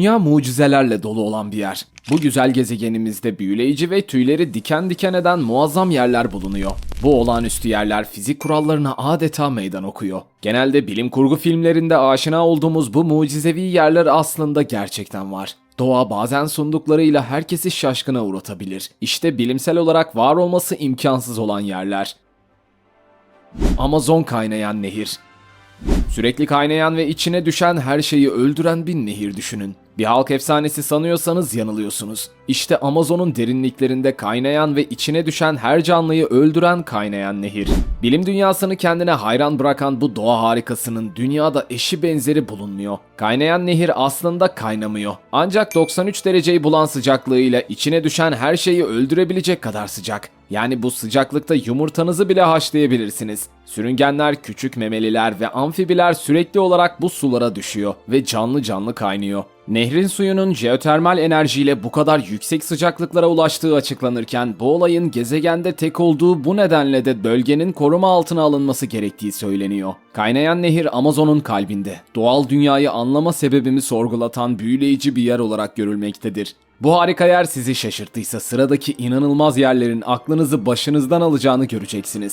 Dünya mucizelerle dolu olan bir yer. Bu güzel gezegenimizde büyüleyici ve tüyleri diken diken eden muazzam yerler bulunuyor. Bu olağanüstü yerler fizik kurallarına adeta meydan okuyor. Genelde bilim kurgu filmlerinde aşina olduğumuz bu mucizevi yerler aslında gerçekten var. Doğa bazen sunduklarıyla herkesi şaşkına uğratabilir. İşte bilimsel olarak var olması imkansız olan yerler. Amazon kaynayan nehir. Sürekli kaynayan ve içine düşen her şeyi öldüren bir nehir düşünün. Bir halk efsanesi sanıyorsanız yanılıyorsunuz. İşte Amazon'un derinliklerinde kaynayan ve içine düşen her canlıyı öldüren kaynayan nehir. Bilim dünyasını kendine hayran bırakan bu doğa harikasının dünyada eşi benzeri bulunmuyor. Kaynayan nehir aslında kaynamıyor. Ancak 93 dereceyi bulan sıcaklığıyla içine düşen her şeyi öldürebilecek kadar sıcak. Yani bu sıcaklıkta yumurtanızı bile haşlayabilirsiniz. Sürüngenler, küçük memeliler ve amfibiler sürekli olarak bu sulara düşüyor ve canlı canlı kaynıyor. Nehrin suyunun jeotermal enerjiyle bu kadar yüksek sıcaklıklara ulaştığı açıklanırken bu olayın gezegende tek olduğu bu nedenle de bölgenin koruma altına alınması gerektiği söyleniyor. Kaynayan nehir Amazon'un kalbinde. Doğal dünyayı anlama sebebimi sorgulatan büyüleyici bir yer olarak görülmektedir. Bu harika yer sizi şaşırttıysa sıradaki inanılmaz yerlerin aklınızı başınızdan alacağını göreceksiniz.